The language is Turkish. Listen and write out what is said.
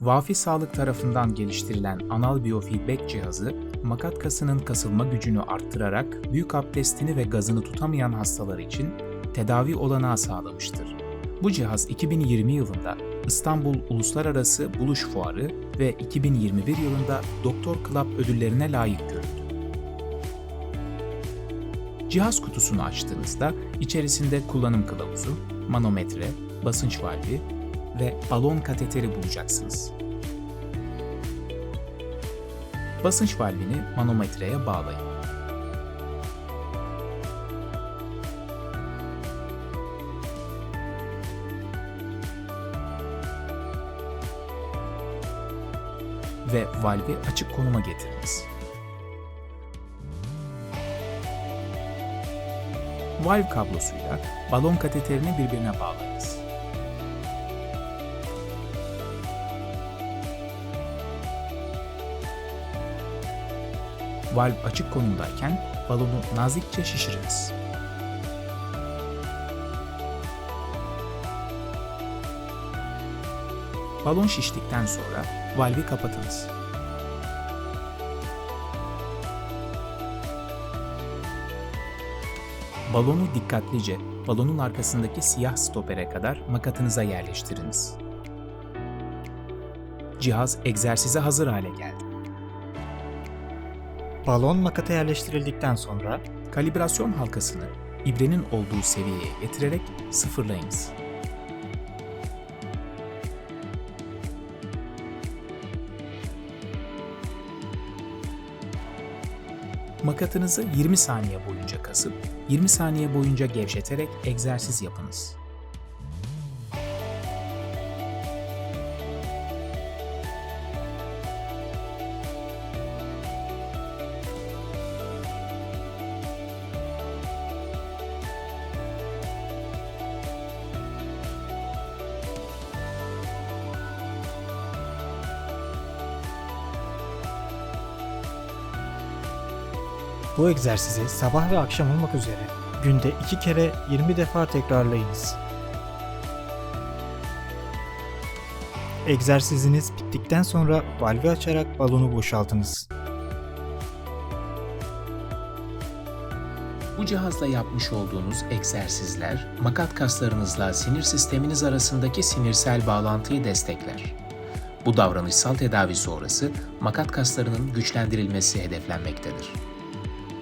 Vafi Sağlık tarafından geliştirilen anal biyofeedback cihazı, makat kasının kasılma gücünü arttırarak büyük abdestini ve gazını tutamayan hastalar için tedavi olanağı sağlamıştır. Bu cihaz 2020 yılında İstanbul Uluslararası Buluş Fuarı ve 2021 yılında Doktor Club ödüllerine layık görüldü. Cihaz kutusunu açtığınızda içerisinde kullanım kılavuzu, manometre, basınç valvi ve balon kateteri bulacaksınız. Basınç valvini manometreye bağlayın. Ve valvi açık konuma getiriniz. Valve kablosuyla balon kateterini birbirine bağlayınız. Valve açık konumdayken balonu nazikçe şişiriniz. Balon şiştikten sonra valvi kapatınız. Balonu dikkatlice balonun arkasındaki siyah stopere kadar makatınıza yerleştiriniz. Cihaz egzersize hazır hale geldi. Balon makata yerleştirildikten sonra Kalibrasyon halkasını ibrenin olduğu seviyeye getirerek sıfırlayınız. Makatınızı 20 saniye boyunca kasıp 20 saniye boyunca gevşeterek egzersiz yapınız. Bu egzersizi sabah ve akşam olmak üzere günde 2 kere 20 defa tekrarlayınız. Egzersiziniz bittikten sonra valvi açarak balonu boşaltınız. Bu cihazla yapmış olduğunuz egzersizler, makat kaslarınızla sinir sisteminiz arasındaki sinirsel bağlantıyı destekler. Bu davranışsal tedavi sonrası makat kaslarının güçlendirilmesi hedeflenmektedir.